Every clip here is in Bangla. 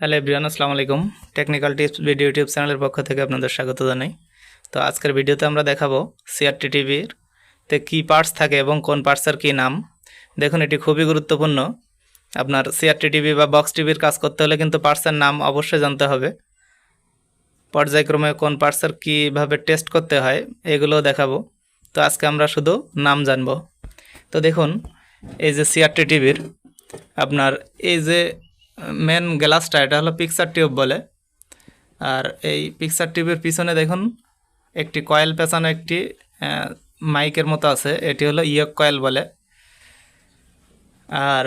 হ্যালো এভরিওয়ান, আসসালামু আলাইকুম। টেকনিক্যাল টিপস ভিডিও ইউটিউব চ্যানেলের পক্ষ থেকে আপনাদের স্বাগত জানাই। তো আজকের ভিডিওতে আমরা দেখাবো সিআরটি টিভির তে কী পার্টস থাকে এবং কোন পার্টসের কী নাম। দেখুন, এটি খুবই গুরুত্বপূর্ণ। আপনার সিআরটি টিভি বা বক্স টিভির কাজ করতে হলে কিন্তু পার্টসের নাম অবশ্যই জানতে হবে। পর্যায়ক্রমে কোন পার্টসের কীভাবে টেস্ট করতে হয়, এগুলোও দেখাবো। তো আজকে আমরা শুধু নাম জানব। তো দেখুন, এই যে সিআরটি টিভির, আপনার এই যে মেন গ্লাসটা এটা হলো পিকচার টিউব বলে। আর এই পিকচার টিউবের পিছনে দেখুন, একটি কয়েল পেঁচানো একটি মাইকের মতো আছে। এটি হলো ইয়ক কয়েল বলে। আর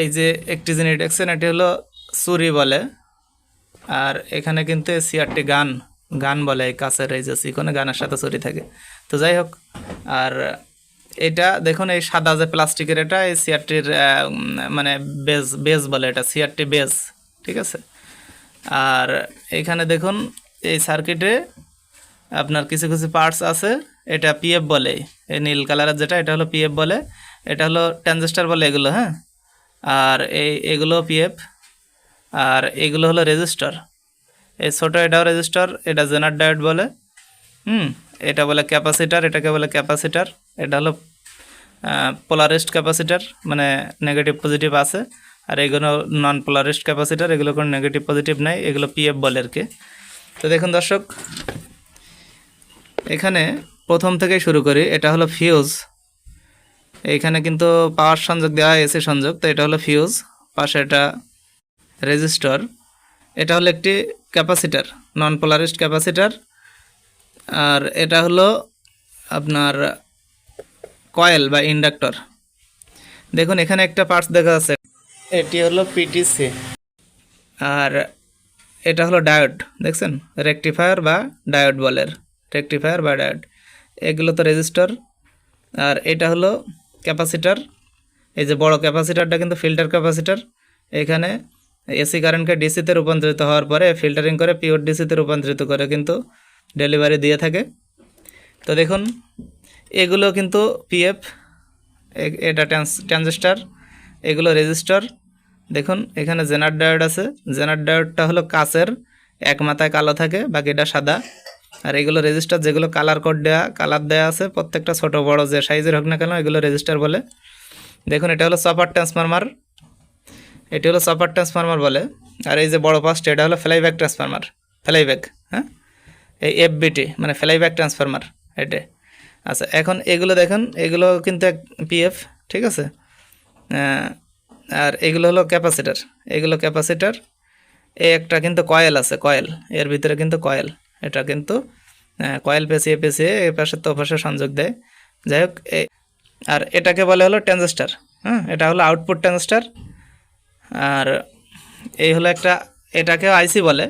এই যে একটি জিনিস দেখছেন, এটি হলো সুরি বলে। আর এখানে কিন্তু সিআরটি গান গান বলে এই কাছের, এই যে সিকোনে গানের সাথে চুরি থাকে। তো যাই হোক, আর এটা দেখুন, এই সাদা যে প্লাস্টিকের এটা, এই সিআরটির মানে বেজ বেজ বলে এটা, সিআরটি বেজ, ঠিক আছে? আর এখানে দেখুন, এই সার্কিটে আপনার কিছু কিছু পার্টস আছে, এটা পিএফ বলে, এই নীল কালারের যেটা, এটা হলো পিএফ বলে, এটা হলো ট্রানজিস্টার বলে এগুলো হ্যাঁ? আর এই, এগুলো পিএফ, আর এগুলো হলো রেজিস্টার। এই ছোটো এটাও রেজিস্টার, এটা জেনার ডায়োড বলে, হুম? এটা বলে ক্যাপাসিটার, এটাকে বলে ক্যাপাসিটার। এটা হলো পোলারিস্ট ক্যাপাসিটার মানে নেগেটিভ পজিটিভ আছে। আর এগুলো নন পোলারিস্ট ক্যাপাসিটার এগুলো কোনো নেগেটিভ পজিটিভ নাই, এগুলো পিএফ বলে আর কি। তো দেখুন দর্শক, এখানে প্রথম থেকে শুরু করি, এটা হলো ফিউজ এইখানে কিন্তু পাওয়ার সংযোগ দেওয়া হয় এসি সংযোগ। তো এটা হলো ফিউজ পাশে এটা রেজিস্টর এটা হলো একটি ক্যাপাসিটার নন পোলারিস্ট ক্যাপাসিটার আর এটা হলো আপনার কয়েল বা ইন্ডাক্টর। দেখুন এখানে একটা পার্টস দেখা যাচ্ছে। এটি হলো পিটিসি আর এটা হলো ডায়োড দেখছেন? রেকটিফায়ার বা ডায়োড বলের। রেকটিফায়ার বা ডায়োড এগুলো তো রেজিস্টার আর এটা হলো ক্যাপাসিটার এই যে বড় ক্যাপাসিটারটা কিন্তু ফিল্টার ক্যাপাসিটার এখানে এসি কারেন্টকে ডিসিতে রূপান্তরিত হওয়ার পরে ফিল্টারিং করে পিওর ডিসিতে রূপান্তরিত করে কিন্তু ডেলিভারি দিয়ে থাকে। তো দেখুন এগুলো কিন্তু পিএফ এটা ট্রানজিস্টার, এগুলো রেজিস্টার। দেখুন, এখানে জেনার ডায়োড আছে। জেনার ডায়োডটা হলো কাচের, এক মাথায় কালো থাকে, বাকিটা সাদা। আর এগুলো রেজিস্টার, যেগুলো কালার কোড দেওয়া কালার দেওয়া আছে, প্রত্যেকটা ছোট, বড়, যে সাইজের হোক না কেন, এগুলো রেজিস্টার বলে। দেখুন, এটা হলো সপার ট্রান্সফরমার। এটি হলো সপার ট্রান্সফরমার বলে। আর এই যে বড় পাঁচটা, এটা হলো ফ্লাইব্যাক ট্রান্সফরমার। ফ্লাইব্যাক হ্যাঁ? এই এফবিটি মানে ফ্লাইব্যাক ট্রান্সফরমার, এটা। আচ্ছা এখন এগুলো দেখুন, এগুলো কিন্তু এক পিএফ ঠিক আছে? আর এগুলো হলো ক্যাপাসিটার। এগুলো ক্যাপাসিটার, এ একটা কিন্তু কয়েল আছে, কয়েল। এর ভিতরে কিন্তু কয়েল। এটা কিন্তু কয়েল পেঁচিয়ে পেঁচিয়ে এই পাশে তো পাশে সংযোগ দেয়। যাই হোক আর এটাকে বলে হলো ট্রানজিস্টার। হ্যাঁ এটা হলো আউটপুট ট্রানজিস্টার। আর এই হলো একটা, এটাকেও আইসি বলে।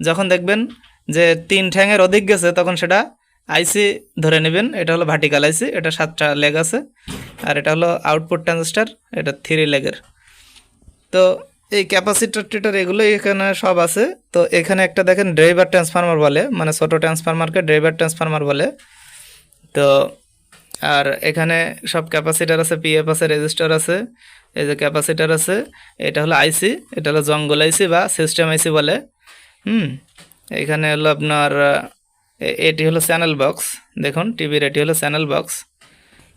যখন দেখবেন যে তিন ঠ্যাঙের অধিক গেছে, তখন সেটা আইসি ধরে নেবেন, এটা হলো ভার্টিক্যাল আইসি, এটা সাতটা লেগ আছে, আর এটা হলো আউটপুট ট্রানজিস্টার এটা থ্রি লেগের তো এই ক্যাপাসিটার টিটার এগুলো এখানে সব আছে। তো এখানে একটা দেখেন ড্রাইভার ট্রান্সফরমার বলে মানে ছোটো ট্রান্সফরমারকে ড্রাইভার ট্রান্সফরমার বলে। তো আর এখানে সব ক্যাপাসিটার আছে পিএফ আছে রেজিস্টার আছে, এই যে ক্যাপাসিটার আছে, এটা হলো আইসি, এটা হলো জঙ্গল আইসি বা সিস্টেম আইসি বলে। হুম, এখানে হলো আপনার এটি হলো চ্যানেল বক্স। দেখুন, টিভির এটি হলো চ্যানেল বক্স।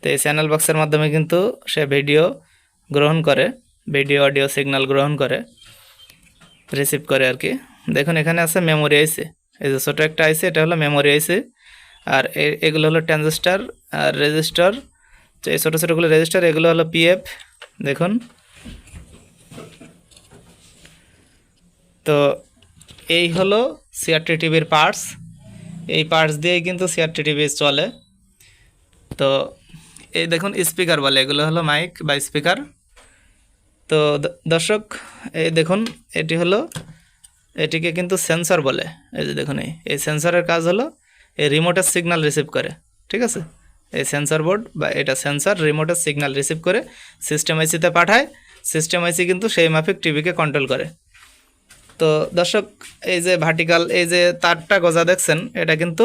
তো এই চ্যানেল বক্সের মাধ্যমে কিন্তু সে ভিডিও গ্রহণ করে, ভিডিও, অডিও সিগন্যাল গ্রহণ করে, রিসিভ করে আর কি। দেখুন, এখানে আছে মেমোরি আইসি এই যে ছোটো একটা আইসি এটা হলো মেমোরি আইসি আর এগুলো হলো ট্রানজিস্টার আর রেজিস্টার। তো এই ছোটো ছোটোগুলো রেজিস্টার, এগুলো হলো পিএফ। দেখুন। তো এই হলো সিআরটি টিভির পার্টস। এই পার্টস দিয়েই কিন্তু সিআরটি টিভি চলে। তো এই দেখুন স্পিকার বলে, এগুলো হলো মাইক বা স্পিকার তো দর্শক, এই দেখুন, এটি হলো, এটিকে কিন্তু সেন্সর বলে। এই যে দেখুন, এই সেন্সরের কাজ হলো, এই রিমোটের সিগন্যাল রিসিভ করে, ঠিক আছে? এই সেন্সর বোর্ড বা এটা সেন্সর রিমোটের সিগনাল রিসিভ করে সিস্টেম আইসিতে পাঠায়। সিস্টেম আইসি কিন্তু সেই মাফিক টিভিকে কন্ট্রোল করে। তো দর্শক, এই যে ভার্টিক্যাল এই যে তারটা গজা দেখছেন, এটা কিন্তু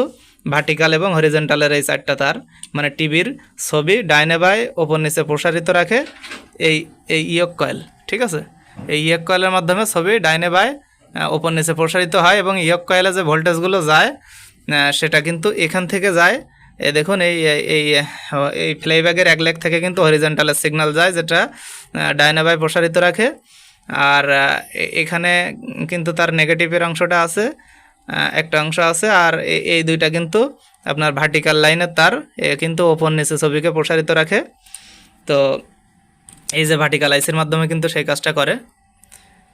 ভার্টিক্যাল এবং হরিজেন্টালের এই চারটা তার। মানে টিভির ছবি ডাইনে বাই ওপর নিচে প্রসারিত রাখে এই এই ইয়ক কয়েল, ঠিক আছে? এই ইয়ক কয়েলের মাধ্যমে ছবি ডাইনে বাই ওপর নিচে প্রসারিত হয় এবং ইয়ক কয়েলে যে ভোল্টেজগুলো যায় সেটা কিন্তু এখান থেকে যায়। এ দেখুন, এই, এই- এই ফ্লাইব্যাগের এক লেগ থেকে কিন্তু হরিজেন্টালের সিগন্যাল যায়, যেটা ডাইনে বাই প্রসারিত রাখে। আর এখানে কিন্তু তার নেগেটিভের অংশটা আছে একটা অংশ আছে, আর এই দুইটা কিন্তু আপনার ভার্টিক্যাল লাইনের তার কিন্তু ওপর নিচে ছবিকে প্রসারিত রাখে। তো এই যে ভার্টিক্যাল আইসির মাধ্যমে কিন্তু সেই কাজটা করে।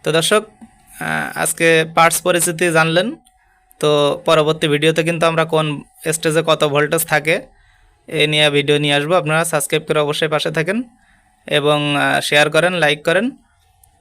তো দর্শক আজকে পার্টস পরিস্থিতি জানলেন। তো পরবর্তী ভিডিওতে কিন্তু আমরা কোন স্টেজে কত ভোল্টেজ থাকে, এ নিয়ে ভিডিও নিয়ে আসব। আপনারা সাবস্ক্রাইব করে অবশ্যই পাশে থাকেন এবং শেয়ার করেন লাইক করেন।